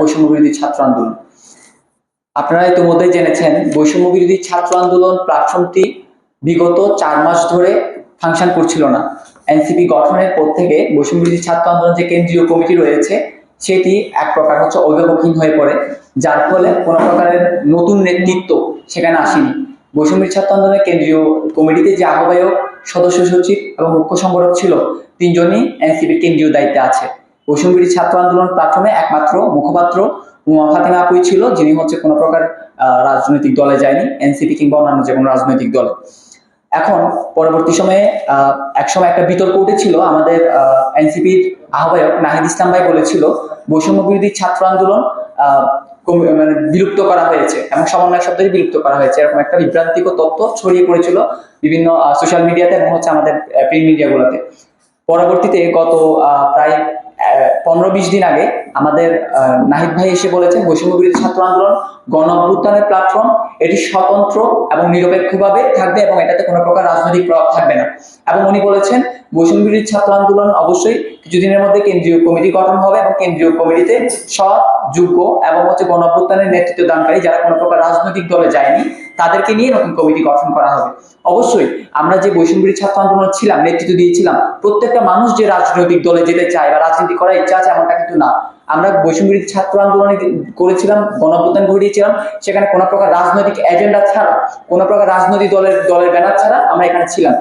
বৈষম্য বিরোধী ছাত্র আন্দোলন। আপনারা ইতিমধ্যে জেনেছেন, বৈষম্য বিরোধী ছাত্র আন্দোলন প্ল্যাটফর্মটি বিগত চার মাস ধরে ফাংশন করছিল না। এনসিপি গঠনের পর থেকে বৈষম্য বিরোধী ছাত্র আন্দোলন যে কেন্দ্রীয় কমিটি রয়েছে, সেটি এক প্রকার হচ্ছে অভিভাবকহীন হয়ে পড়ে, যার ফলে কোনো প্রকারের নতুন নেতৃত্ব সেখানে আসেনি। বৈষম্য ছাত্র আন্দোলনের কেন্দ্রীয় কমিটিতে যে আহ্বায়ক, সদস্য সচিব এবং মুখ্য সংগঠক ছিল, তিনজনই এনসিপির কেন্দ্রীয় দায়িত্বে আছে। বৈষম্য ছাত্র আন্দোলন প্ল্যাটফর্মে একমাত্র মুখপাত্র ফাতেমা আপুই ছিল, যিনি হচ্ছে কোনো প্রকার রাজনৈতিক দলে যায়নি, এনসিপি কিংবা অন্যান্য যে কোনো রাজনৈতিক দলে। এখন পরবর্তী সময়ে একসময় একটা বিতর্ক উঠেছিল, আমাদের এনসিপির আহ্বায়ক নাহিদ ইসলাম ভাই বলেছিল, বৈষম্য বিরোধী ছাত্র আন্দোলন মানে বিলুপ্ত করা হয়েছে এবং সমন্বয় শব্দটি বিলুপ্ত করা হয়েছে, এরকম একটা বিভ্রান্তিকর তথ্য ছড়িয়ে পড়েছিল বিভিন্ন সোশ্যাল মিডিয়াতে এবং হচ্ছে আমাদের প্রিন্ট মিডিয়াগুলোতে পরবর্তীতে গত প্রায় পনেরো বিশ দিন আগে আমাদের নাহিদ ভাই এসে বলেছেন, বৈষম্য বিরোধী ছাত্র আন্দোলন, গণ অভ্যুত্থানের প্ল্যাটফর্ম এটি স্বতন্ত্র এবং নিরপেক্ষভাবে থাকবে এবং এটাতে কোনো প্রকার রাজনৈতিক প্রভাব থাকবে না। এবং উনি বলেছেন, বৈষম্য বিরোধী ছাত্র আন্দোলন অবশ্যই কিছুদিনের মধ্যে কেন্দ্রীয় কমিটি গঠন হবে এবং কেন্দ্রীয় কমিটিতে সৎ, যোগ্য এবং হচ্ছে গণ অভ্যুত্থানের নেতৃত্ব দানকারী, যারা কোনো প্রকার রাজনৈতিক দলে যায়নি তাদেরকে নিয়ে নতুন কমিটি গঠন করা হবে। অবশ্যই আমরা যে বৈষম্য ছাত্র আন্দোলন ছিলাম, নেতৃত্ব দিয়েছিলাম, প্রত্যেকটা মানুষ যে রাজনৈতিক দলে যেতে চায় বা রাজনীতি করার ইচ্ছা আছে এমনটা কিন্তু না। আমরা বৈষম্য ছাত্র আন্দোলনে করেছিলাম গণপ্রদান ঘটিয়েছিলাম, সেখানে কোনো প্রকার রাজনৈতিক এজেন্ডা ছাড়া, কোনো প্রকার রাজনৈতিক দলের দলের ব্যানার ছাড়া আমরা এখানে ছিলাম।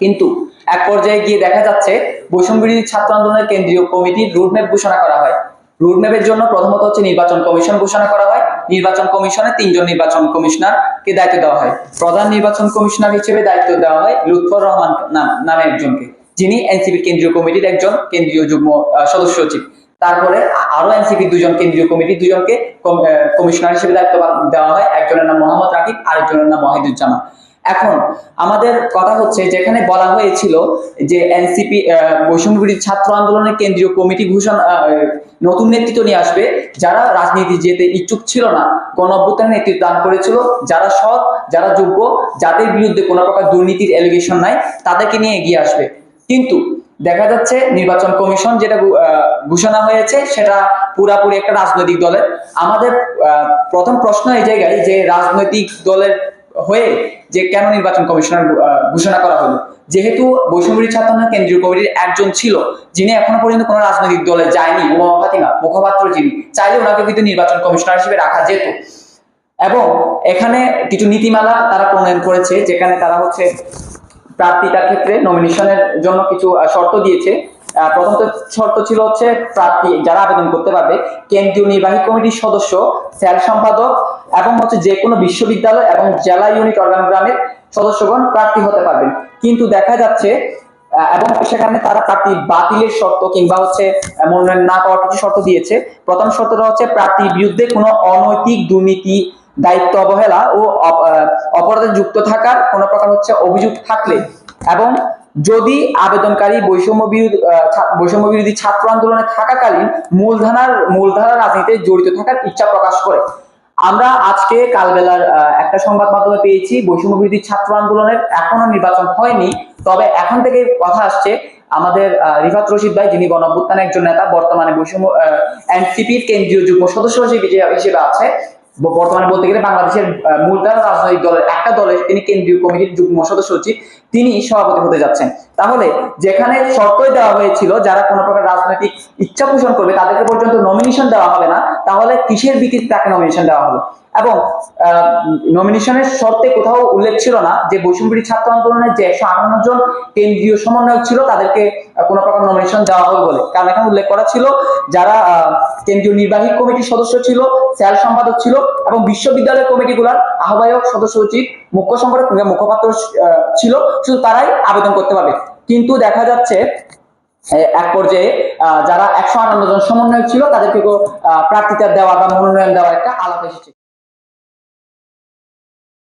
কিন্তু এক পর্যায়ে গিয়ে দেখা যাচ্ছে বৈষম্য ছাত্র আন্দোলনের কেন্দ্রীয় কমিটির রুটম্যাপ ঘোষণা করা হয়। রুটম্যাপের জন্য প্রথমত হচ্ছে নির্বাচন কমিশন ঘোষণা করা হয়। নির্বাচন কমিশনে তিনজন নির্বাচন কমিশনারকে দায়িত্ব দেওয়া হয়। প্রধান নির্বাচন কমিশনার হিসেবে দায়িত্ব দেওয়া হয় লুৎফর রহমান নাম- একজনকে, যিনি এনসিপির কেন্দ্রীয় কমিটির একজন কেন্দ্রীয় যুগ্ম সদস্য সচিব। তারপরে আরও এনসিপি দুজন কেন্দ্রীয় কমিটির দুজনকে কমিশনার হিসেবে দায়িত্ব দেওয়া হয়। একজনের নাম মোহাম্মদ রাকিব, আরেকজনের নাম ওয়াহিদুজ্জামান এখন আমাদের কথা হচ্ছে, যেখানে বলা হয়েছিল যে এনসিপি বৈষম্য বিরোধী ছাত্র আন্দোলনের কেন্দ্রীয় কমিটি ঘোষণা নতুন নেতৃত্ব নিয়ে আসবে। যারা রাজনীতি যেতে ইচ্ছুক ছিল না, গণ অভ্যুত্থানের নেতৃত্ব দান করেছিল। যারা সৎ, যারা যোগ্য, যাদের বিরুদ্ধে কোনো প্রকার দুর্নীতির এলিগেশন নাই, তাদেরকে নিয়ে এগিয়ে আসবে। কিন্তু দেখা যাচ্ছে নির্বাচন কমিশন যেটা ঘোষণা হয়েছে, সেটা পুরাপুরি একটা রাজনৈতিক দলের। আমাদের প্রথম প্রশ্ন এই জায়গায় যে রাজনৈতিক দলের হয়ে যে কেন নির্বাচন কমিশনার ঘোষণা করা হলো। যেহেতু বৈষম্যী ছাত্র কেন্দ্রীয় কমিটির একজন ছিল যিনি এখনও পর্যন্ত কোনো রাজনৈতিক দলে যায়নি উমা মুখপাত্র যিনি চাইলে ওনাকে কিন্তু নির্বাচন কমিশনার হিসেবে রাখা যেত। এবং এখানে কিছু নীতিমালা তারা প্রণয়ন করেছে যেখানে তারা হচ্ছে প্রার্থিতার ক্ষেত্রে নমিনেশনের জন্য কিছু শর্ত দিয়েছে। আহ, প্রথমত শর্ত ছিল হচ্ছে প্রার্থী যারা আবেদন করতে পারবে কেন্দ্রীয় নির্বাহী কমিটির সদস্য স্যার সম্পাদক এবং হচ্ছে যে কোনো বিশ্ববিদ্যালয় এবং জেলা ইউনিট অর্গানোগ্রামের সদস্যগণ প্রার্থী হতে পারবেন। কিন্তু দেখা যাচ্ছে এবং সেখানে তারা প্রার্থী বাতিলের শর্ত কিংবা হচ্ছে মনোনয়ন না পাওয়ার কিছু শর্ত দিয়েছে। প্রথম শর্তটা হচ্ছে প্রার্থীর বিরুদ্ধে কোনো অনৈতিক দুর্নীতি, দায়িত্ব অবহেলা ও অপ- অপরাধে যুক্ত থাকার কোনো প্রকার হচ্ছে অভিযোগ থাকলে এবং যদি আবেদনকারী বৈষম্য বিরোধী বৈষম্য বিরোধী ছাত্র আন্দোলনে থাকাকালীন মূলধারার, মূলধারা রাজনীতিতে জড়িত থাকার ইচ্ছা প্রকাশ করে। আমরা আজকে কালবেলার একটা সংবাদ মাধ্যমে পেয়েছি, বৈষম্য বিরোধী ছাত্র আন্দোলনের এখনও নির্বাচন হয়নি। তবে এখন থেকে কথা আসছে, আমাদের রিফাত রশিদ ভাই, যিনি গণঅভ্যুত্থানের একজন নেতা, বর্তমানে বৈষম্য এনসিপির কেন্দ্রীয় যুগ্ম সদস্য হিসেবে আছে। বর্তমানে বলতে গেলে বাংলাদেশের মূলধারা রাজনৈতিক দলের একটা দলের তিনি কেন্দ্রীয় কমিটির যুগ্ম সদস্য সচিব তিনি সভাপতি হতে যাচ্ছেন। তাহলে যেখানে শর্তই দেওয়া হয়েছিল যারা কোনো প্রকার রাজনৈতিক ইচ্ছা পোষণ করবে, তাদেরকে পর্যন্ত নমিনেশন দেওয়া হবে না। তাহলে কিসের ভিত্তিতে তাকে নমিনেশন দেওয়া হলো? এবং নমিনেশনের শর্তে কোথাও উল্লেখ ছিল না যে বৈষম্যী ছাত্র আন্দোলনের যে একশো আটান্ন জন কেন্দ্রীয় সমন্বয়ক ছিল, তাদেরকে কোনো প্রকার নমিনেশন দেওয়া হবে বলে। কারণ এখানে উল্লেখ করা ছিল যারা কেন্দ্রীয় নির্বাহী কমিটির সদস্য ছিল স্যার সম্পাদক ছিল এবং বিশ্ববিদ্যালয় কমিটিগুলোর আহ্বায়ক সদস্য সচিব, মুখ্য সম্পাদক মুখপাত্র ছিল, শুধু তারাই আবেদন করতে পারবে। কিন্তু দেখা যাচ্ছে এক পর্যায়ে যারা একশো আটান্ন জন সমন্বয় ছিল, তাদেরকে প্রার্থিতা দেওয়া বা মনোনয়ন দেওয়া একটা আলাপ এসেছে।